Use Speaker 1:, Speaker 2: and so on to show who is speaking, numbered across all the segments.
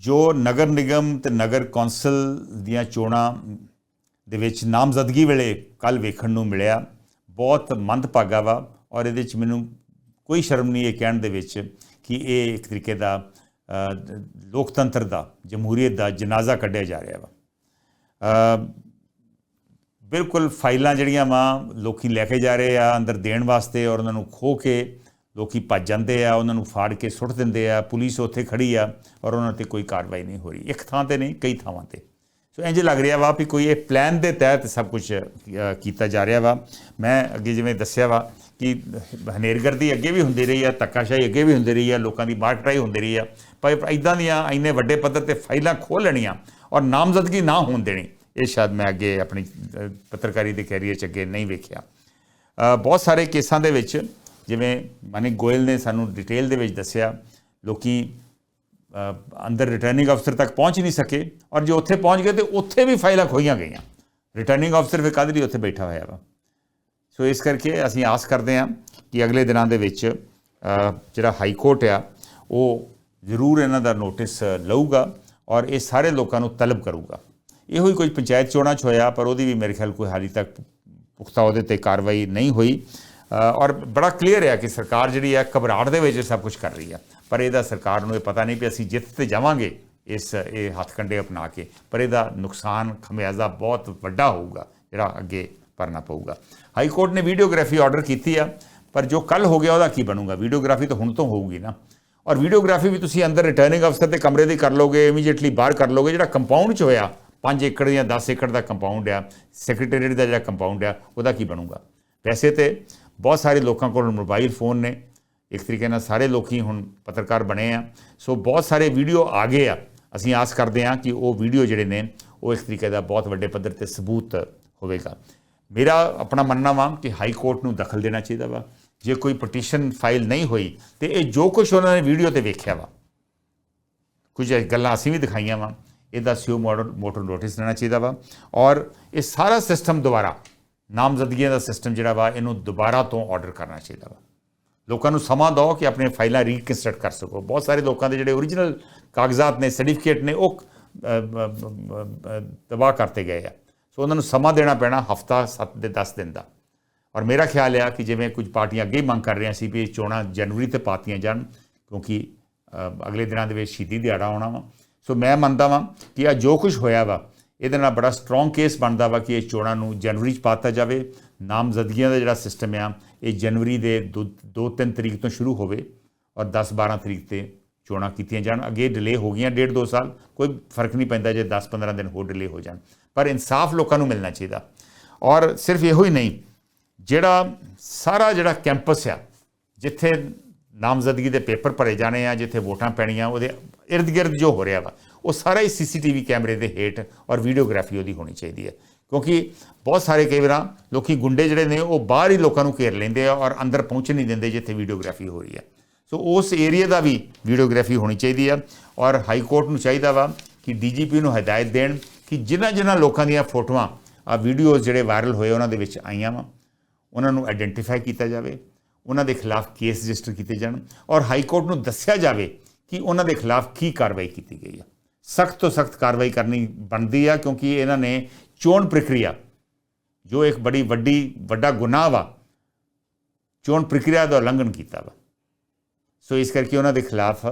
Speaker 1: ਜੋ ਨਗਰ ਨਿਗਮ ਤੇ ਨਗਰ ਕੌਂਸਲ ਦੀਆਂ ਚੋਣਾਂ ਦੇ ਵਿੱਚ ਨਾਮਜ਼ਦਗੀ ਵੇਲੇ ਕੱਲ ਵੇਖਣ ਨੂੰ ਮਿਲਿਆ, ਬਹੁਤ ਮੰਦਭਾਗਾ ਵਾ ਔਰ ਇਹਦੇ ਵਿੱਚ ਮੈਨੂੰ ਕੋਈ ਸ਼ਰਮ ਨਹੀਂ ਇਹ ਕਹਿਣ ਦੇ ਵਿੱਚ ਕਿ ਇਹ ਇੱਕ ਤਰੀਕੇ ਦਾ ਲੋਕਤੰਤਰ ਦਾ, ਜਮਹੂਰੀਅਤ ਦਾ ਜਨਾਜ਼ਾ ਕੱਢਿਆ ਜਾ ਰਿਹਾ ਵਾ। ਬਿਲਕੁਲ ਫਾਈਲਾਂ ਜਿਹੜੀਆਂ ਵਾ ਲੋਕੀ ਲੈ ਕੇ ਜਾ ਰਹੇ ਆ ਅੰਦਰ ਦੇਣ ਵਾਸਤੇ ਔਰ ਉਹਨਾਂ ਨੂੰ ਖੋ ਕੇ ਲੋਕੀ ਭੱਜ ਜਾਂਦੇ ਆ, ਉਹਨਾਂ ਨੂੰ ਫਾੜ ਕੇ ਸੁੱਟ ਦਿੰਦੇ ਆ, ਪੁਲਿਸ ਉੱਥੇ ਖੜੀ ਆ ਔਰ ਉਹਨਾਂ ਤੇ ਕੋਈ ਕਾਰਵਾਈ ਨਹੀਂ ਹੋ ਰਹੀ। ਇੱਕ ਥਾਂ ਤੇ ਨਹੀਂ, ਕਈ ਥਾਵਾਂ ਤੇ। ਸੋ ਇੰਜ ਲੱਗ ਰਿਹਾ ਵਾ ਵੀ ਕੋਈ ਇਹ ਪਲਾਨ ਦੇ ਤਹਿਤ ਸਭ ਕੁਝ ਕੀਤਾ ਜਾ ਰਿਹਾ ਵਾ। ਮੈਂ ਅੱਗੇ ਜਿਵੇਂ ਦੱਸਿਆ ਵਾ ਕਿ ਹਨੇਰਗਰਦੀ ਅੱਗੇ ਵੀ ਹੁੰਦੀ ਰਹੀ ਆ, ਧੱਕਾਸ਼ਾਹੀ ਅੱਗੇ ਵੀ ਹੁੰਦੀ ਰਹੀ ਆ, ਲੋਕਾਂ ਦੀ ਮਾਰ ਕਟਾਈ ਹੁੰਦੀ ਰਹੀ ਆ। ਪਰ ਇਦਾਂ ਦੀਆਂ ਇੰਨੇ ਵੱਡੇ ਪੱਧਰ ਤੇ ਫਾਈਲਾਂ ਖੋਲ੍ਹ ਲੈਣੀਆਂ ਔਰ ਨਾਮਜ਼ਦਗੀ ਨਾ ਹੋਣ ਦੇਣੀ, ਇਹ ਸ਼ਾਇਦ ਮੈਂ ਅੱਗੇ ਆਪਣੀ ਪੱਤਰਕਾਰੀ ਦੇ ਕੈਰੀਅਰ ਚ ਅੱਗੇ ਨਹੀਂ ਵੇਖਿਆ। ਬਹੁਤ ਸਾਰੇ ਕੇਸਾਂ ਦੇ ਵਿੱਚ ਜਿਵੇਂ ਮਾਨਿਕ ਗੋਇਲ ਨੇ ਸਾਨੂੰ ਡਿਟੇਲ ਦੇ ਵਿੱਚ ਦੱਸਿਆ, ਲੋਕੀ ਅੰਦਰ ਰਿਟਰਨਿੰਗ ਅਫਸਰ ਤੱਕ ਪਹੁੰਚ ਨਹੀਂ ਸਕੇ ਔਰ ਜੇ ਉੱਥੇ ਪਹੁੰਚ ਗਏ ਤੇ ਉੱਥੇ ਵੀ ਫਾਈਲਾਂ ਖੋਈਆਂ ਗਈਆਂ। ਰਿਟਰਨਿੰਗ ਅਫਸਰ ਫਿਰ ਕਾਹਦੇ ਉੱਥੇ ਬੈਠਾ ਹੋਇਆ ਵਾ? ਸੋ ਇਸ ਕਰਕੇ ਅਸੀਂ ਆਸ ਕਰਦੇ ਹਾਂ ਕਿ ਅਗਲੇ ਦਿਨਾਂ ਦੇ ਵਿੱਚ ਜਿਹੜਾ ਹਾਈ ਕੋਰਟ ਆ, ਉਹ ਜ਼ਰੂਰ ਇਹਨਾਂ ਦਾ ਨੋਟਿਸ ਲਊਗਾ ਔਰ ਇਹ ਸਾਰੇ ਲੋਕਾਂ ਨੂੰ ਤਲਬ ਕਰੂਗਾ। ਇਹੋ ਹੀ ਕੋਈ ਪੰਚਾਇਤ ਚੋਣਾਂ 'ਚ ਹੋਇਆ, ਪਰ ਉਹਦੀ ਵੀ ਮੇਰੇ ਖਿਆਲ ਕੋਈ ਹਾਲੀ ਤੱਕ ਪੁਖਤਾ ਉਹਦੇ ਤੇ ਕਾਰਵਾਈ ਨਹੀਂ ਹੋਈ। ਔਰ ਬੜਾ ਕਲੀਅਰ ਹੈ ਕਿ ਸਰਕਾਰ ਜਿਹੜੀ ਹੈ ਘਬਰਾਹਟ ਦੇ ਵਿੱਚ ਸਭ ਕੁਝ ਕਰ ਰਹੀ ਹੈ। ਪਰ ਇਹਦਾ ਸਰਕਾਰ ਨੂੰ ਇਹ ਪਤਾ ਨਹੀਂ ਕਿ ਅਸੀਂ ਜਿੱਤ ਤੇ ਜਾਵਾਂਗੇ ਇਸ, ਇਹ ਹੱਥਕੰਡੇ ਅਪਣਾ ਕੇ, ਪਰ ਇਹਦਾ ਨੁਕਸਾਨ ਖਮਿਆਜ਼ਾ ਬਹੁਤ ਵੱਡਾ ਹੋਊਗਾ, ਜਿਹੜਾ ਅੱਗੇ ਭਰਨਾ ਪਊਗਾ। ਹਾਈ ਕੋਰਟ ਨੇ ਵੀਡੀਓਗ੍ਰਾਫੀ ਆਰਡਰ ਕੀਤੀ ਆ, ਪਰ ਜੋ ਕੱਲ ਹੋ ਗਿਆ ਉਹਦਾ ਕੀ ਬਣੂਗਾ? ਵੀਡੀਓਗ੍ਰਾਫੀ ਤਾਂ ਹੁਣ ਤੋਂ ਹੋਊਗੀ ਨਾ। ਔਰ ਵੀਡੀਓਗ੍ਰਾਫੀ ਵੀ ਤੁਸੀਂ ਅੰਦਰ ਰਿਟਰਨਿੰਗ ਅਫਸਰ ਦੇ ਕਮਰੇ ਦੀ ਕਰ ਲੋਗੇ ਇਮੀਡੀਏਟਲੀ ਬਾਹਰ ਕਰ ਲੋਗੇ, ਜਿਹੜਾ ਕੰਪਾਊਂਡ 'ਚ ਹੋਇਆ 5 ਏਕੜ ਜਾਂ 10 ਏਕੜ ਦਾ ਕੰਪਾਊਂਡ ਆ ਸੈਕਟਰੀਏਟ ਦਾ ਜਿਹੜਾ ਕੰਪਾਊਂਡ ਆ, ਉਹਦਾ ਕੀ ਬਣੂਗਾ? ਵੈਸੇ ਤੇ ਬਹੁਤ ਸਾਰੇ ਲੋਕਾਂ ਕੋਲ ਮੋਬਾਈਲ ਫੋਨ ਨੇ। ਇੱਕ ਤਰੀਕੇ ਨਾਲ ਸਾਰੇ ਲੋਕੀ ਹੁਣ ਪੱਤਰਕਾਰ ਬਣੇ ਆ। ਸੋ ਬਹੁਤ ਸਾਰੇ ਵੀਡੀਓ ਆ ਗਏ ਆ। ਅਸੀਂ ਆਸ ਕਰਦੇ ਆ ਕਿ ਉਹ ਵੀਡੀਓ ਜਿਹੜੇ ਨੇ, ਉਹ ਇੱਕ ਤਰੀਕੇ ਦਾ ਬਹੁਤ ਵੱਡੇ ਪੱਧਰ ਤੇ ਸਬੂਤ ਹੋਵੇਗਾ। ਮੇਰਾ ਆਪਣਾ ਮੰਨਣਾ ਵਾ ਕਿ ਹਾਈ ਕੋਰਟ ਨੂੰ ਦਖਲ ਦੇਣਾ ਚਾਹੀਦਾ ਵਾ। ਜੇ ਕੋਈ ਪਟੀਸ਼ਨ ਫਾਈਲ ਨਹੀਂ ਹੋਈ, ਤੇ ਇਹ ਜੋ ਕੁਝ ਉਹਨਾਂ ਨੇ ਵੀਡੀਓ ਤੇ ਵੇਖਿਆ ਵਾ, ਕੁਝ ਗੱਲਾਂ ਅਸੀਂ ਵੀ ਦਿਖਾਈਆਂ ਵਾ, ਇਹਦਾ ਸਿਓ ਮਾਡਲ ਮੋਟਰ ਨੋਟਿਸ ਲੈਣਾ ਚਾਹੀਦਾ ਵਾ। ਔਰ ਇਹ ਸਾਰਾ ਸਿਸਟਮ ਦੁਬਾਰਾ ਨਾਮਜ਼ਦਗੀਆਂ ਦਾ ਸਿਸਟਮ ਜਿਹੜਾ ਵਾ, ਇਹਨੂੰ ਦੁਬਾਰਾ ਤੋਂ ਆਰਡਰ ਕਰਨਾ ਚਾਹੀਦਾ ਵਾ। ਲੋਕਾਂ ਨੂੰ ਸਮਾਂ ਦਿਓ ਕਿ ਆਪਣੀਆਂ ਫਾਈਲਾਂ ਰੀਕਨਸਟਰਕਟ ਕਰ ਸਕੋ। ਬਹੁਤ ਸਾਰੇ ਲੋਕਾਂ ਦੇ ਜਿਹੜੇ ਓਰੀਜਨਲ ਕਾਗਜ਼ਾਤ ਨੇ ਸਰਟੀਫਿਕੇਟ ਨੇ, ਉਹ ਤਬਾਹ ਕਰਤੇ ਗਏ ਆ। ਸੋ ਉਹਨਾਂ ਨੂੰ ਸਮਾਂ ਦੇਣਾ ਪੈਣਾ ਹਫਤਾ 7 ਦੇ 10 ਦਿਨ ਦਾ। ਔਰ ਮੇਰਾ ਖਿਆਲ ਆ ਕਿ ਜਿਵੇਂ ਕੁਝ ਪਾਰਟੀਆਂ ਅੱਗੇ ਹੀ ਮੰਗ ਕਰ ਰਹੀਆਂ ਸੀ ਵੀ ਇਹ ਚੋਣਾਂ ਜਨਵਰੀ ਤੇ ਪਾਤੀਆਂ ਜਾਣ, ਕਿਉਂਕਿ ਅਗਲੇ ਦਿਨਾਂ ਦੇ ਵਿੱਚ ਸ਼ਹੀਦੀ ਦਿਹਾੜਾ ਆਉਣਾ ਵਾ। ਸੋ ਮੈਂ ਮੰਨਦਾ ਵਾਂ ਕਿ ਆ ਜੋ ਕੁਝ ਹੋਇਆ ਵਾ ਇਹਦੇ ਨਾਲ ਬੜਾ ਸਟਰੋਂਗ ਕੇਸ ਬਣਦਾ ਵਾ ਕਿ ਇਹ ਚੋਣਾਂ ਨੂੰ ਜਨਵਰੀ 'ਚ ਪਾਤਾ ਜਾਵੇ। ਨਾਮਜ਼ਦਗੀਆਂ ਦਾ ਜਿਹੜਾ ਸਿਸਟਮ ਆ, ਇਹ ਜਨਵਰੀ ਦੇ 2-3 ਤਰੀਕ ਤੋਂ ਸ਼ੁਰੂ ਹੋਵੇ ਔਰ 10-12 ਤਰੀਕ ਤੇ ਚੋਣਾਂ ਕੀਤੀਆਂ ਜਾਣ। ਅੱਗੇ ਡਿਲੇ ਹੋ ਗਈਆਂ ਡੇਢ ਦੋ ਸਾਲ, ਕੋਈ ਫ਼ਰਕ ਨਹੀਂ ਪੈਂਦਾ ਜੇ 10-15 ਦਿਨ ਹੋਰ ਡਿਲੇ ਹੋ ਜਾਣ। ਪਰ ਇਨਸਾਫ ਲੋਕਾਂ ਨੂੰ ਮਿਲਣਾ ਚਾਹੀਦਾ। ਔਰ ਸਿਰਫ ਇਹੋ ਹੀ ਨਹੀਂ, ਜਿਹੜਾ ਸਾਰਾ ਜਿਹੜਾ ਕੈਂਪਸ ਆ, ਜਿੱਥੇ ਨਾਮਜ਼ਦਗੀ ਦੇ ਪੇਪਰ ਭਰੇ ਜਾਣੇ ਆ, ਜਿੱਥੇ ਵੋਟਾਂ ਪੈਣੀਆਂ, ਉਹਦੇ ird-gird ਜੋ ਹੋ ਰਿਹਾ ਵਾ ਉਹ ਸਾਰਾ ਹੀ ਸੀਸੀਟੀਵੀ ਕੈਮਰੇ ਦੇ ਹੇਠ ਔਰ ਵੀਡੀਓਗ੍ਰਾਫੀ ਉਹਦੀ ਹੋਣੀ ਚਾਹੀਦੀ ਹੈ। ਕਿਉਂਕਿ ਬਹੁਤ ਸਾਰੇ ਕਈ ਵਾਰਾਂ ਲੋਕੀ ਗੁੰਡੇ ਜਿਹੜੇ ਨੇ, ਉਹ ਬਾਹਰ ਹੀ ਲੋਕਾਂ ਨੂੰ ਘੇਰ ਲੈਂਦੇ ਆ ਔਰ ਅੰਦਰ ਪਹੁੰਚ ਨਹੀਂ ਦਿੰਦੇ ਜਿੱਥੇ ਵੀਡੀਓਗ੍ਰਾਫੀ ਹੋ ਰਹੀ ਹੈ। ਸੋ ਉਸ ਏਰੀਆ ਦਾ ਵੀ ਵੀਡੀਓਗ੍ਰਾਫੀ ਹੋਣੀ ਚਾਹੀਦੀ ਆ ਔਰ ਹਾਈ ਕੋਰਟ ਨੂੰ ਚਾਹੀਦਾ ਵਾ ਕਿ ਡੀਜੀਪੀ ਨੂੰ ਹਦਾਇਤ ਦੇਣ ਕਿ ਜਿਨ੍ਹਾਂ ਜਿਨ੍ਹਾਂ ਲੋਕਾਂ ਦੀਆਂ ਫੋਟੋਆਂ, ਆ ਵੀਡੀਓਜ਼ ਜਿਹੜੇ ਵਾਇਰਲ ਹੋਏ ਉਹਨਾਂ ਦੇ ਵਿੱਚ ਆਈਆਂ ਵਾ, ਉਹਨਾਂ ਨੂੰ ਆਇਡੈਂਟੀਫਾਈ ਕੀਤਾ ਜਾਵੇ, ਉਹਨਾਂ ਦੇ ਖਿਲਾਫ ਕੇਸ ਰਜਿਸਟਰ ਕੀਤੇ ਜਾਣ ਔਰ ਹਾਈ ਕੋਰਟ ਨੂੰ ਦੱਸਿਆ ਜਾਵੇ ਕਿ ਉਹਨਾਂ ਦੇ ਖਿਲਾਫ ਕੀ ਕਾਰਵਾਈ ਕੀਤੀ ਗਈ ਹੈ। ਸਖਤ ਤੋਂ ਸਖਤ ਕਾਰਵਾਈ ਕਰਨੀ ਬਣਦੀ ਆ, ਕਿਉਂਕਿ ਇਹਨਾਂ ਨੇ ਚੋਣ ਪ੍ਰਕਿਰਿਆ, ਜੋ ਇੱਕ ਬੜੀ ਵੱਡੀ, ਵੱਡਾ ਗੁਨਾਹ ਵਾ, ਚੋਣ ਪ੍ਰਕਿਰਿਆ ਦਾ ਉਲੰਘਣ ਕੀਤਾ ਵਾ। ਸੋ ਇਸ ਕਰਕੇ ਉਹਨਾਂ ਦੇ ਖਿਲਾਫ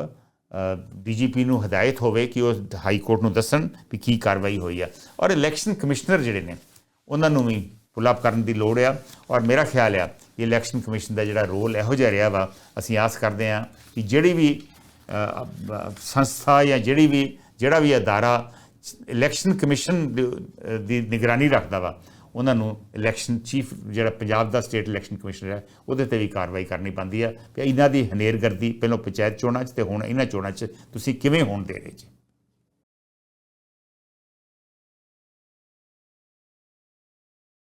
Speaker 1: ਡੀਜੀਪੀ ਨੂੰ ਹਦਾਇਤ ਹੋਵੇ ਕਿ ਉਹ ਹਾਈ ਕੋਰਟ ਨੂੰ ਦੱਸਣ ਵੀ ਕੀ ਕਾਰਵਾਈ ਹੋਈ ਆ। ਔਰ ਇਲੈਕਸ਼ਨ ਕਮਿਸ਼ਨਰ ਜਿਹੜੇ ਨੇ, ਉਹਨਾਂ ਨੂੰ ਵੀ ਪੁੱਲ ਅਪ ਕਰਨ ਦੀ ਲੋੜ ਆ। ਔਰ ਮੇਰਾ ਖਿਆਲ ਆ ਕਿ ਇਲੈਕਸ਼ਨ ਕਮਿਸ਼ਨ ਦਾ ਜਿਹੜਾ ਰੋਲ ਇਹੋ ਜਿਹਾ ਰਿਹਾ ਵਾ, ਅਸੀਂ ਆਸ ਕਰਦੇ ਆ ਕਿ ਜਿਹੜੀ ਵੀ ਸੰਸਥਾ ਜਾਂ ਜਿਹੜੀ ਵੀ ਜਿਹੜਾ ਵੀ ਅਦਾਰਾ ਇਲੈਕਸ਼ਨ ਕਮਿਸ਼ਨ ਦੀ- ਨਿਗਰਾਨੀ ਰੱਖਦਾ ਵਾ, ਉਹਨਾਂ ਨੂੰ ਇਲੈਕਸ਼ਨ ਚੀਫ ਜਿਹੜਾ ਪੰਜਾਬ ਦਾ ਸਟੇਟ ਇਲੈਕਸ਼ਨ ਕਮਿਸ਼ਨਰ ਹੈ, ਉਹਦੇ ਤੇ ਵੀ ਕਾਰਵਾਈ ਕਰਨੀ ਪੈਂਦੀ ਹੈ ਕਿ ਇਹਨਾਂ ਦੀ ਹਨੇਰਗਰਦੀ ਪਹਿਲਾਂ ਪੰਚਾਇਤ ਚੋਣਾਂ 'ਚ ਤੇ ਹੁਣ ਇਹਨਾਂ ਚੋਣਾਂ 'ਚ ਤੁਸੀਂ ਕਿਵੇਂ ਹੋਣ ਦੇ ਰਹੇ ਜੀ?